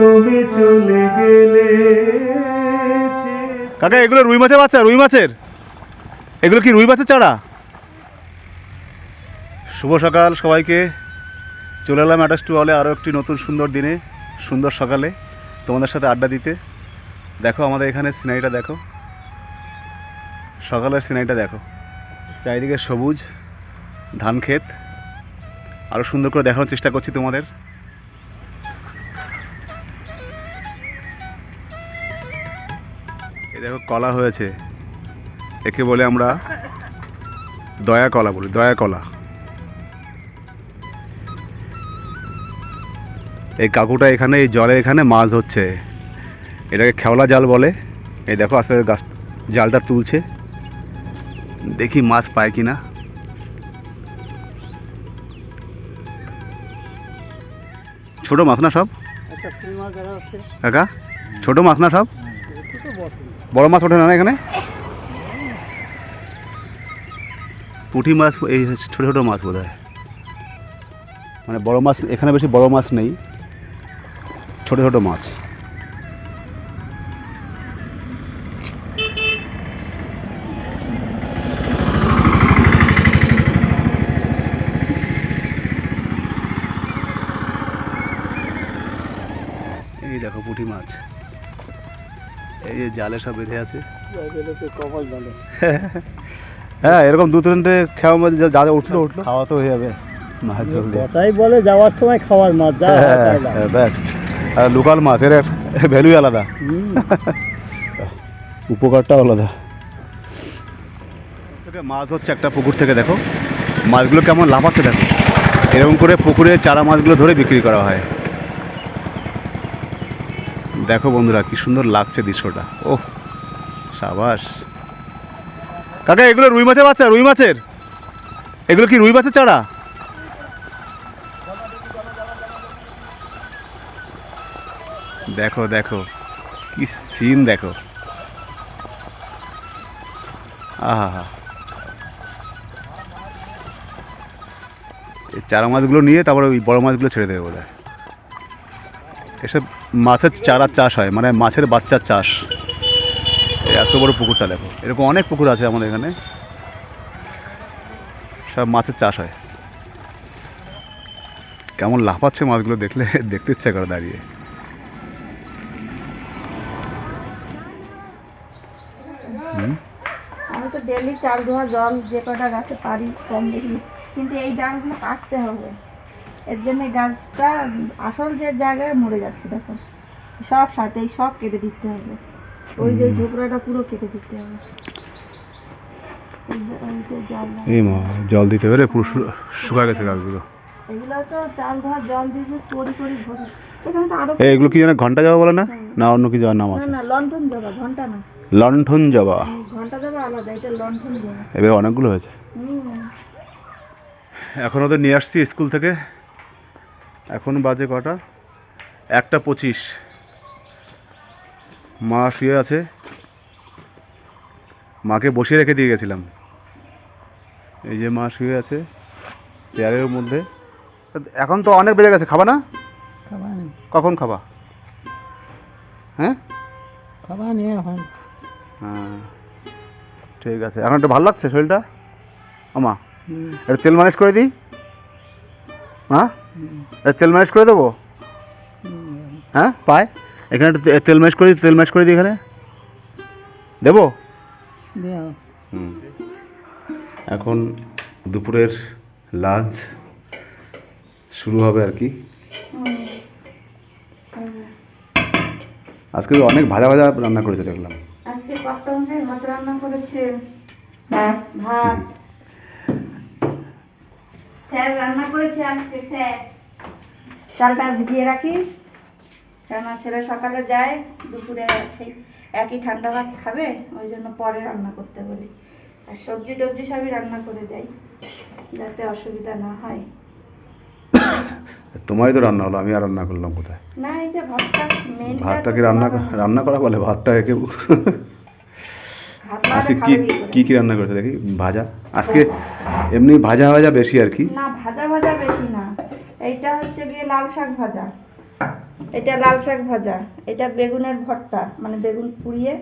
তুমি চলে গেলে কাকা, এগুলো রুই মাছের বাচ্চা, রুই মাছের। এগুলো কি রুই মাছের চারা? শুভ সকাল সবাইকে। চলে এলাম অ্যাটাচ টু হলে আরও একটি নতুন সুন্দর দিনে, সুন্দর সকালে। তোমাদের সাথে আড্ডা দিতে। দেখো আমাদের এখানে সিনারিটা দেখো। সকালের সিনারিটা দেখো। চারিদিকে সবুজ, ধান ক্ষেত। আরও সুন্দর করে দেখানোর চেষ্টা করছি তোমাদের। দেখো কলা হয়েছে। একে বলে আমরা দয়া কলা বলি দয়া কলা। এই কাকুটা এখানে এই জলে এখানে মাছ ধরছে। এটাকে খেওলা জাল বলে। এই দেখো আস্তে আস্তে গাছ জালটা তুলছে। দেখি মাছ পায় কিনা। ছোট মাছ না সব? কাকা ছোট মাছ না সব? বড় মাছ ওঠে না এখানে? পুঁটি মাছ, এই ছোটো ছোটো মাছ বোধ মানে বড় মাছ, এখানে বেশি বড় মাছ নেই। ছোটো ছোটো মাছ এই দেখো পুঁটি মাছ এই জালে সব বেঁধে আছে। হ্যাঁ এরকম দু তিনটে খেওয়ার মধ্যে যা- উঠল উঠল। খাওয়া তো হয়ে যাবে মাছ জলদি বলে যাওয়ার সময় খাওয়ার মাছ হয়। হ্যাঁ, ব্যাস। আর লোকাল মাছ এর ভ্যালুই আলাদা। উপকারটা আলাদা। থেকে মাছ হচ্ছে একটা পুকুর থেকে দেখো। মাছগুলো কেমন লাফাচ্ছে দেখো। এরকম করে পুকুরে চারা মাছগুলো ধরে বিক্রি করা হয়। দেখো বন্ধুরা, কি সুন্দর লাগছে দৃশ্যটা। ও সাবাস। কাকা, এগুলো রুই মাছের বাচ্চা, রুই মাছের? এগুলো কি রুই মাছের চারা? দেখো দেখো, কি সিন দেখো। আহা এই চারা মাছগুলো নিয়ে তারপরে ওই বড় মাছগুলো ছেড়ে দেবে বোধ হয় এসব মাছের চারা চাষ হয় মানে মাছের বাচ্চার চাষ। এত বড় পুকুরটা দেখো, এরকম অনেক পুকুর আছে আমাদের এখানে। সব মাছের চাষ হয়। কেমন লাফাচ্ছে মাছগুলো দেখলে, দেখতে ইচ্ছে করে দাঁড়িয়ে। ডেলি ধোয়া জল যে কটা গাছে পারি, কম দেখি। কিন্তু এই ডালগুলো কাটতে হবে। এর জন্য গাছটা আসল যে জায়গায় মরে যাচ্ছে দেখো। সব সাথে সব কেটে দিতে হবে। ওই যে ঝোপড়াটা পুরো কেটে দিতে হবে। এই মা জল দিতে পেরে পুরো শু- শুকায় গেছে গাছগুলো। এগুলো তো চাল ধোয়া জল দিয়ে করি করি ভরে এগুলো কি যেন ঘণ্টা জবা বলে না? না অন্য কি যাওয়ার নাম আছে। না লন্ঠন জবা ঘণ্টা না। লণ্ঠন জবা ঘণ্টা জবা আলাদা এটা লন্ঠন জবা এবার অনেকগুলো হয়েছে। এখন ওদের নিয়ে আসছি স্কুল থেকে। এখন বাজে কটা? একটা পঁচিশ। মা শুয়ে আছে। মাকে বসিয়ে রেখে দিয়ে গেছিলাম। এই যে মা শুয়ে আছে চেয়ারের মধ্যে। এখন তো অনেক বেড়ে গেছে খাবা না? কখন খাবা? হ্যাঁ? নিয়ে এখন। হ্যাঁ ঠিক আছে। এখন একটু ভালো লাগছে শরীরটা? আমা একটু তেল মালিশ করে দিই? হ্যাঁ? তেল মালিশ করে দেবো? হ্যাঁ পায়? এখানে একটু তেল মালিশ করে তেল মালিশ করে দিই এখানে। দেবো? এখন দুপুরের লাঞ্চ শুরু হবে আর কি। আজকে তো অনেক ভাজা ভাজা রান্না করেছে দেখলাম। আজকে কত ভাত রান্না করেছে? ভাত স্যার রান্না করেছে আজকে স্যার। চালটা ভিজিয়ে রাখি। কেননা ছেলে সকালে যায় দুপুরে সেই একই ঠান্ডা ভাত খাবে ওই জন্য পরে রান্না করতে বলি। আর সবজি টবজি সবই রান্না করে যাই যাতে অসুবিধা না হয়। তোমারই তো রান্না হলো আমি আর রান্না করলাম কোথায়? না এই যে ভাতটা মেন ভাতটা কি রান্না রান্না করা বলে? ভাতটা একে ভাত আজকে খাবে কি কি রান্না করেছে দেখি? ভাজা? আজকে এমনি ভাজা ভাজা বেশি আর কি? না ভাজা ভাজা বেশি না। এইটা হচ্ছে গিয়ে লাল শাক ভাজা। এটা লাল শাক ভাজা। এটা বেগুনের ভর্তা মানে বেগুন পুড়িয়ে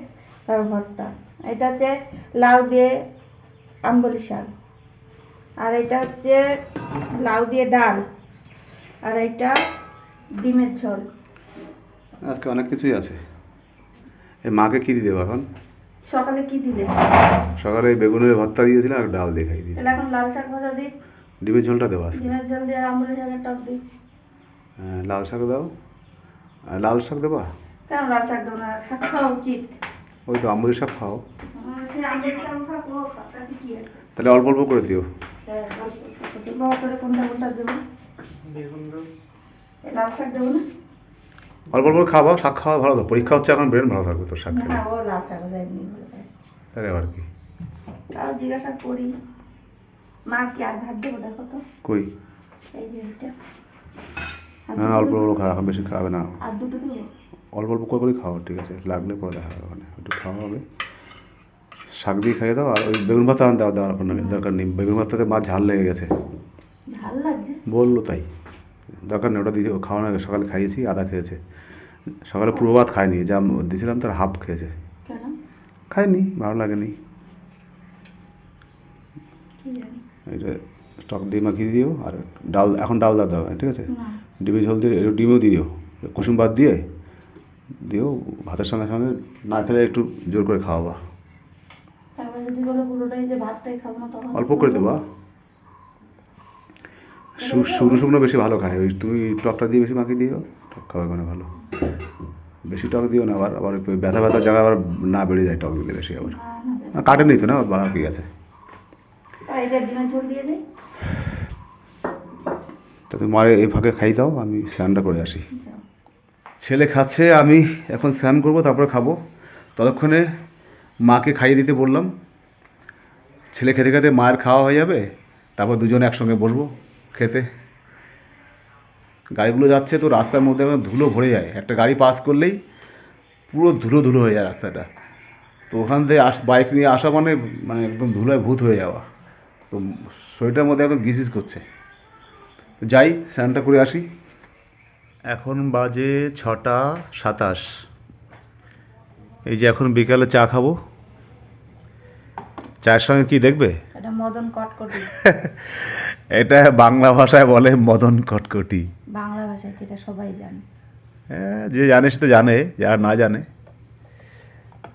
তার ভর্তা। এটা হচ্ছে লাউ দিয়ে আম্বলি শাক। আর এটা হচ্ছে লাউ দিয়ে ডাল। আর এটা ডিমের ঝোল। আজকে অনেক কিছুই আছে। এই মাকে কী দিয়ে দেবো এখন? সকালে কি দিলে? সকালে বেগুনের ভর্তা দিয়েছিলাম আর ডাল দিয়ে খাই দিয়েছি। তাহলে এখন লাল শাক ভাজা দিই ডিমের ঝোলটা দেবো আজকে ডিমের ঝোল দিয়ে আর আম্বলি শাকের টক দিই হ্যাঁ, লাল শাক দাও। আর লাল শাক দেবা? কেন লাল শাক দেবো না? শাক খাওয়া উচিত। ওই তো আম্বুরি শাক খাও। আমার সেই আম্বলি শাক খাব তাতে কি আছে তাহলে অল্প অল্প করে দিও। হ্যাঁ, অল্প অল্প করে। কোনটা কোনটা দেবো? এই লাল শাক দেবো না? অল্প অল্প খাওয়া শাক খাওয়া ভালো তো। পরীক্ষা হচ্ছে এখন ব্রেন ভালো থাকবে তোর শাক খেলে। তাহলে আবার কি? তাও জিজ্ঞাসা করি। মা কি আর ভাত দেবো দেখো তো? কই? এই যে এটা না অল্প অল্প খাওয়া এখন বেশি খাবে না। আর দুটো দেবো অল্প অল্প করে করে খাও ঠিক আছে। লাগলে পরে দেখা হবে ওখানে। একটু খাওয়া হবে। শাক দিয়ে খাইয়ে দাও আর ওই বেগুন ভাত আনতে দেওয়া দরকার নেই দরকার নেই। বেগুন ভাতটাতে মাছ ঝাল লেগে গেছে। বলল তাই। দরকার নেই ওটা দিয়ে খাওয়ানো সকালে খাইয়েছি আদা খেয়েছে। সকালে পুরো ভাত খায়নি যা দিয়েছিলাম তার হাফ খেয়েছে। খায়নি ভালো লাগেনি। এটা টক দিয়ে মাখিয়ে দিও আর ডাল এখন ডাল দাও দাও ঠিক আছে? ডিমের ঝোল দিয়ে একটু ডিমও দিয়ে দিও। কুসুম ভাত দিয়ে দিও ভাতের সঙ্গে সঙ্গে না খেলে একটু জোর করে খাওয়াবা। অল্প করে দেবা শুকনো শুকনো বেশি ভালো খায়। ওই তুমি টকটা দিয়ে বেশি মাখিয়ে দিও টক খাবে মানে ভালো। বেশি টক দিও না আবার আবার ব্যথা ব্যথা জায়গা আবার না বেড়ে যায় টক দিলে বেশি আবার। না, কাটে নিত না বানাও কি আছে। তা তুমি মারে এই ফাঁকে খাই দাও আমি স্নানটা করে আসি। ছেলে খাচ্ছে আমি এখন স্নান করব তারপরে খাব। ততক্ষণে মাকে খাইয়ে দিতে বললাম। ছেলে খেতে খেতে মায়ের খাওয়া হয়ে যাবে তারপর দুজনে একসঙ্গে বসবো। খেতে। গাড়িগুলো যাচ্ছে তো রাস্তার মধ্যে একদম ধুলো ভরে যায়। একটা গাড়ি পাস করলেই পুরো ধুলো ধুলো হয়ে যায় রাস্তাটা। তো ওখান থেকে আস বাইক নিয়ে আসা মানে মানে একদম ধুলোয় ভূত হয়ে যাওয়া। তো শরীরটার মধ্যে একদম গিসিস করছে। তো যাই স্নানটা করে আসি। এখন বাজে ছটা সাতাশ। এই যে এখন বিকালে চা খাব। চায়ের সঙ্গে কি দেখবে? মদন কটকটি এটা বাংলা ভাষায় বলে মদন কটকটি। বাংলা ভাষায় এটা সবাই জানে। হ্যাঁ, যে জানে সে তো জানে যারা না জানে।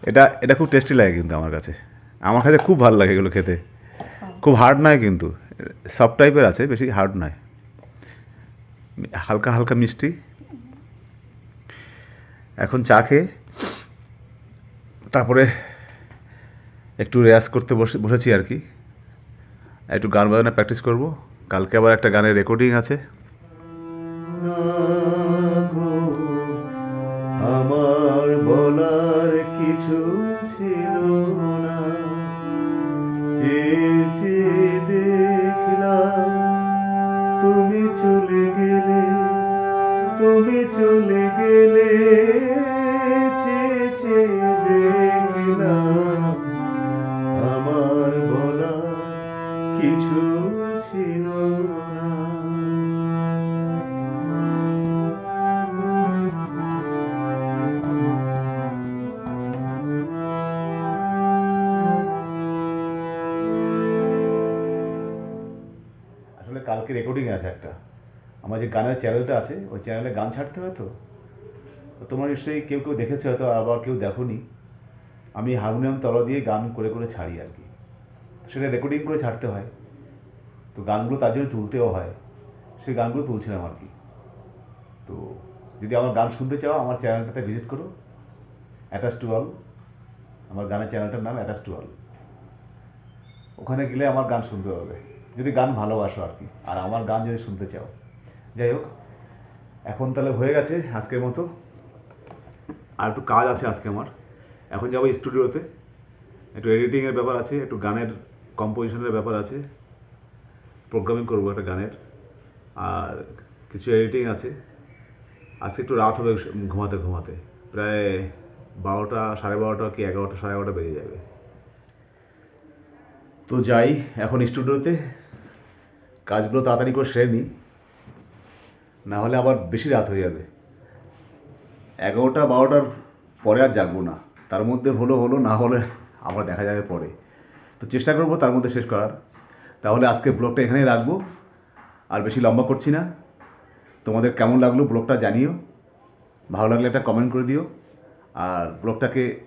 এটা এটা খুব টেস্টি লাগে কিন্তু আমার কাছে। আমার কাছে খুব ভালো লাগে এগুলো খেতে। খুব হার্ড নয় কিন্তু। সফট টাইপের আছে বেশি হার্ড নয়। হালকা হালকা মিষ্টি। এখন চা খেয়ে তারপরে একটু রেয়াজ করতে বসে বসেছি আর কি। একটু গান বাজনা প্র্যাকটিস করব। কালকে আবার একটা গানের রেকর্ডিং আছে। আমার বলার কিছু ছিল না। দেখলাম, তুমি চলে গেলে, তুমি চলে গেলে। কালকে রেকর্ডিং আছে একটা। আমার যে গানের চ্যানেলটা আছে, ওই চ্যানেলে গান ছাড়তে হয় তো? তোমরা নিশ্চয়ই কেউ কেউ দেখেছ হয়তো, আবার কেউ দেখোনি। আমি হারমোনিয়াম তলা দিয়ে গান করে করে ছাড়ি আর কি। সেটা রেকর্ডিং করে ছাড়তে হয়। তো গানগুলো তার জন্য তুলতেও হয়। সেই গানগুলো তুলছিলাম আর কি। তো যদি আমার গান শুনতে চাও, আমার চ্যানেলটাতে ভিজিট করো। অ্যাটাচ টু অল আমার গানের চ্যানেলটার নাম অ্যাটাচ টু অল ওখানে গেলে আমার গান শুনতে পাবে যদি গান ভালোবাসো আর কি। আর আমার গান যদি শুনতে চাও। যাই হোক, এখন তাহলে হয়ে গেছে আজকের মতো। আর একটু কাজ আছে আজকে আমার। এখন যাব স্টুডিওতে। একটু এডিটিংয়ের ব্যাপার আছে, একটু গানের কম্পোজিশনের ব্যাপার আছে। প্রোগ্রামিং করব একটা গানের। আর কিছু এডিটিং আছে। আজকে একটু রাত হবে ঘুমাতে ঘুমাতে। প্রায় বারোটা, সাড়ে বারোটা কি এগারোটা, সাড়ে এগারোটা বেরিয়ে যাবে। তো যাই, এখন স্টুডিওতে। কাজগুলো তাড়াতাড়ি করে সেরে নিই। না হলে আবার বেশি রাত হয়ে যাবে। এগারোটা বারোটার পরে আর জাগবো না। তার মধ্যে হলো হলো, না হলে আবার দেখা যাবে পরে। তো চেষ্টা করব তার মধ্যে শেষ করার। তাহলে আজকে ব্লগটা এখানেই রাখব। আর বেশি লম্বা করছি না। তোমাদের কেমন লাগল ব্লগটা জানিও। ভালো লাগলে একটা কমেন্ট করে দিও। আর ব্লগটাকে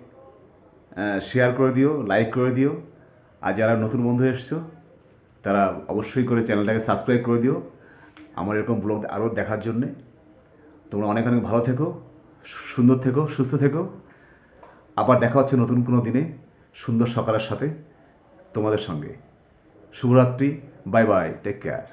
শেয়ার করে দিও লাইক করে দিও। আর যারা নতুন বন্ধু এসছো তারা অবশ্যই করে চ্যানেলটাকে সাবস্ক্রাইব করে দিও আমার এরকম ব্লগ আরও দেখার জন্যে। তোমরা অনেক অনেক ভালো থেকো, সুন্দর থেকো, সুস্থ থেকো। আবার দেখা হচ্ছে নতুন কোনো দিনে সুন্দর সকালের সাথে তোমাদের সঙ্গে। শুভরাত্রি, বাই বাই টেক কেয়ার